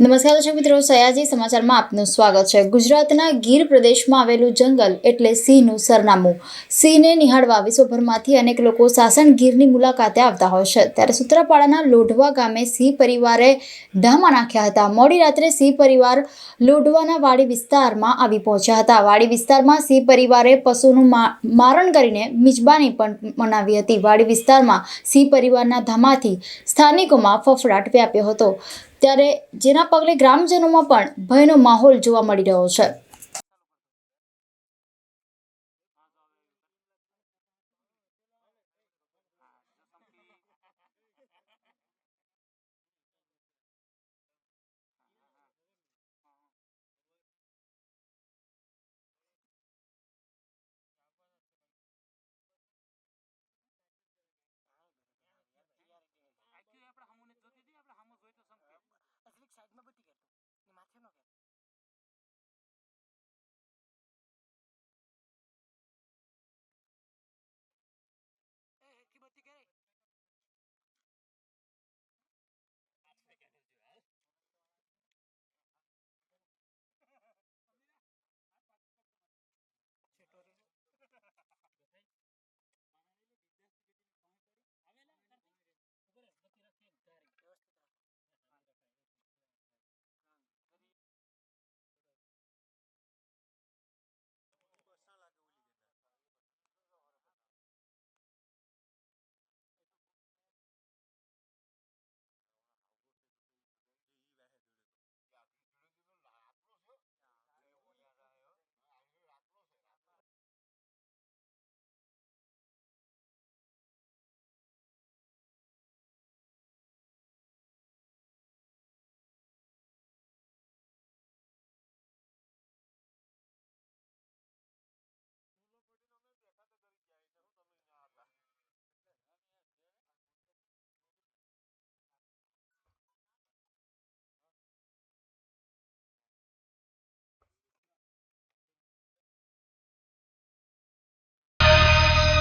નમસ્કાર દર્શક મિત્રો, સયાજી સમાચારમાં આપનું સ્વાગત છે. ગુજરાતના ગીર પ્રદેશમાં આવેલું જંગલ એટલે સિંહનું સરનામું. સિંહને નિહાળવા વિશ્વભરમાંથી અનેક લોકો સાસણ ગીરની મુલાકાતે આવતા હોય છે. ત્યારે સૂત્રાપાડાના લોઢવા ગામે સિંહ પરિવારે ધામા નાખ્યા હતા. મોડી રાત્રે સિંહ પરિવાર લોઢવાના વાડી વિસ્તારમાં આવી પહોંચ્યા હતા. વાડી વિસ્તારમાં સિંહ પરિવારે પશુનું મારણ કરીને મિજબાની પણ મનાવી હતી. વાડી વિસ્તારમાં સિંહ પરિવારના ધામાથી સ્થાનિકોમાં ફફડાટ વ્યાપ્યો હતો. ત્યારે જેના પગલે ગ્રામજનોમાં પણ ભયનો માહોલ જોવા મળી રહ્યો છે. 태막에.